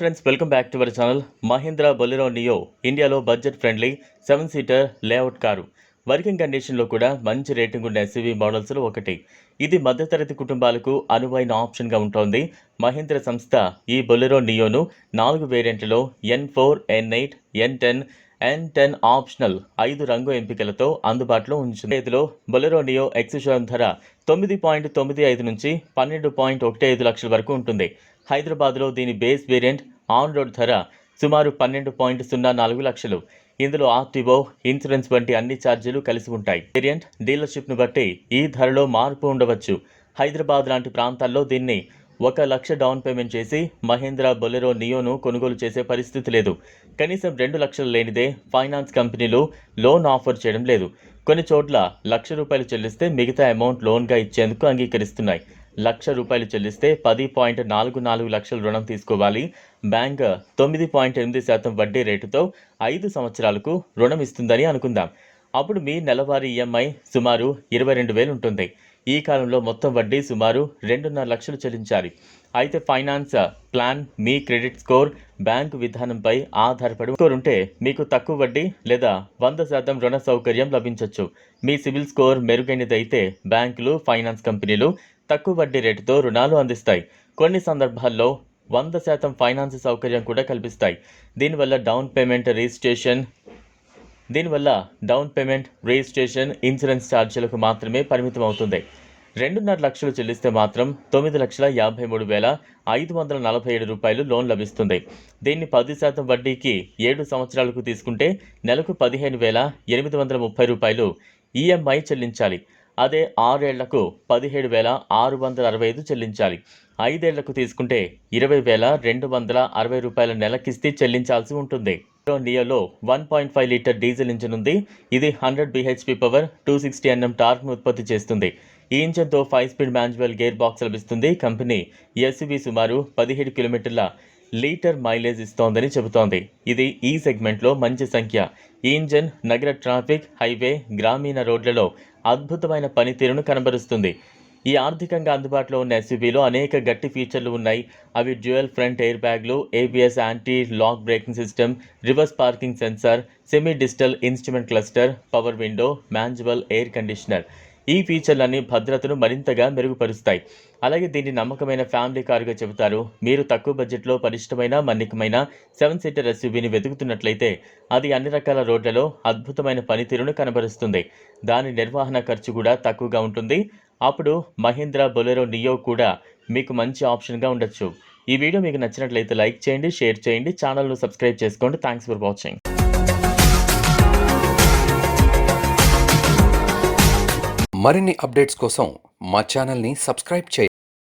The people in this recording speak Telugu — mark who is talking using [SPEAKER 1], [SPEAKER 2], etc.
[SPEAKER 1] Friends welcome back to our channel Mahindra Bolero Neo ఇండియాలో budget friendly seven seater layout car. Working కండిషన్లో కూడా మంచి రేటింగ్ ఉన్న ఎస్యూవీ మోడల్స్లో ఒకటి. ఇది మధ్యతరగతి కుటుంబాలకు అనువైన ఆప్షన్గా ఉంటోంది. మహీంద్ర సంస్థ ఈ బొలెరో నియోను నాలుగు వేరియంట్లలో N four N eight N ten N ten optional ఐదు రంగు ఎంపికలతో అందుబాటులో ఉంచింది ఇందులో బొలెరో నియో ధర తొమ్మిది పాయింట్ తొమ్మిది ఐదు నుంచి పన్నెండు పాయింట్ ఒకటి ఐదు లక్షల వరకు ఉంటుంది. హైదరాబాద్లో దీని బేస్ వేరియంట్ ఆన్ రోడ్ ధర సుమారు పన్నెండు పాయింట్ సున్నా నాలుగు లక్షలు. ఇందులో ఆర్టీఓ ఇన్సూరెన్స్ వంటి అన్ని ఛార్జీలు కలిసి ఉంటాయి. వేరియంట్ డీలర్షిప్ను బట్టి ఈ ధరలో మార్పు ఉండవచ్చు. హైదరాబాద్ లాంటి ప్రాంతాల్లో దీన్ని ఒక లక్ష డౌన్ పేమెంట్ చేసి మహేంద్ర బొలెరో నియోను కొనుగోలు చేసే పరిస్థితి లేదు. కనీసం రెండు లక్షలు లేనిదే ఫైనాన్స్ కంపెనీలు లోన్ ఆఫర్ చేయడం లేదు. కొన్ని చోట్ల లక్ష రూపాయలు చెల్లిస్తే మిగతా అమౌంట్ లోన్గా ఇచ్చేందుకు అంగీకరిస్తున్నాయి. లక్ష రూపాయలు చెల్లిస్తే పది పాయింట్ నాలుగు నాలుగు లక్షల రుణం తీసుకోవాలి. బ్యాంక్ తొమ్మిది పాయింట్ ఎనిమిది శాతం వడ్డీ రేటుతో ఐదు సంవత్సరాలకు రుణం ఇస్తుందని అనుకుందాం. అప్పుడు మీ నెలవారీ ఈఎంఐ సుమారు ఇరవై రెండు వేలు ఉంటుంది. ఈ కాలంలో మొత్తం వడ్డీ సుమారు రెండున్నర లక్షలు చెల్లించాలి. అయితే ఫైనాన్స్ ప్లాన్ మీ క్రెడిట్ స్కోర్ బ్యాంకు విధానంపై ఆధారపడి స్కోర్ ఉంటే మీకు తక్కువ వడ్డీ లేదా వంద శాతం రుణ సౌకర్యం లభించవచ్చు మీ సివిల్ స్కోర్ మెరుగైనదైతే బ్యాంకులు ఫైనాన్స్ కంపెనీలు తక్కువ వడ్డీ రేటుతో రుణాలు అందిస్తాయి. కొన్ని సందర్భాల్లో వంద శాతం ఫైనాన్స్ సౌకర్యం కూడా కల్పిస్తాయి. దీనివల్ల డౌన్ పేమెంట్ రిజిస్ట్రేషన్ దీనివల్ల డౌన్ పేమెంట్ రిజిస్ట్రేషన్ ఇన్సూరెన్స్ ఛార్జీలకు మాత్రమే పరిమితం అవుతుంది రెండున్నర లక్షలు చెల్లిస్తే మాత్రం తొమ్మిది లక్షల యాభై మూడు వేల ఐదు వందల నలభై ఏడు రూపాయలు లోన్ లభిస్తుంది. దీన్ని పది శాతం వడ్డీకి ఏడు సంవత్సరాలకు తీసుకుంటే నెలకు పదిహేను వేల ఎనిమిది వందల ముప్పై రూపాయలు ఈఎంఐ చెల్లించాలి. అదే ఆరేళ్ళకు పదిహేడు వేల ఆరు వందల అరవై ఐదు చెల్లించాలి. ఐదేళ్ళకు తీసుకుంటే ఇరవై వేల రెండు వందల అరవై రూపాయల నెలకిస్తీ చెల్లించాల్సి ఉంటుంది. నియోలో one point five litre diesel engine ఉంది. ఇది hundred BHP power two sixty NM టార్క్ను ఉత్పత్తి చేస్తుంది. ఈ ఇంజన్తో five speed manual gear box లభిస్తుంది. కంపెనీ ఎస్యూబీ సుమారు పదిహేడు కిలోమీటర్ల లీటర్ మైలేజ్ ఇస్తోందని చెబుతోంది. ఇది ఈ సెగ్మెంట్లో మంచి సంఖ్య. ఈ ఇంజన్ నగర ట్రాఫిక్ హైవే గ్రామీణ రోడ్లలో అద్భుతమైన పనితీరును కనబరుస్తుంది. ఈ ఆర్థికంగా అందుబాటులో ఉన్న ఎస్యూబీలో అనేక గట్టి ఫీచర్లు ఉన్నాయి. అవి డ్యూయల్ ఫ్రంట్ ఎయిర్ బ్యాగ్లు ABS anti lock braking system reverse parking sensor semi digital instrument cluster power window manual air conditioner. ఈ ఫీచర్లన్నీ భద్రతను మరింతగా మెరుగుపరుస్తాయి. అలాగే దీన్ని నమ్మకమైన ఫ్యామిలీ కారుగా చెబుతారు. మీరు తక్కువ బడ్జెట్లో పరిష్టమైన మన్నికమైన సెవెన్ సీటర్ ఎస్యూవీని వెతుకుతున్నట్లయితే అది అన్ని రకాల రోడ్లలో అద్భుతమైన పనితీరును కనబరుస్తుంది. దాని నిర్వహణ ఖర్చు కూడా తక్కువగా ఉంటుంది. అప్పుడు మహీంద్రా బొలెరో నియో కూడా మీకు మంచి ఆప్షన్గా ఉండొచ్చు. ఈ వీడియో మీకు నచ్చినట్లయితే లైక్ చేయండి షేర్ చేయండి ఛానల్ను సబ్స్క్రైబ్ చేసుకోండి. థ్యాంక్స్ ఫర్ వాచింగ్
[SPEAKER 2] మరిన్ని అప్డేట్స్ కోసం మా ఛానల్ని సబ్స్క్రైబ్ చేయండి.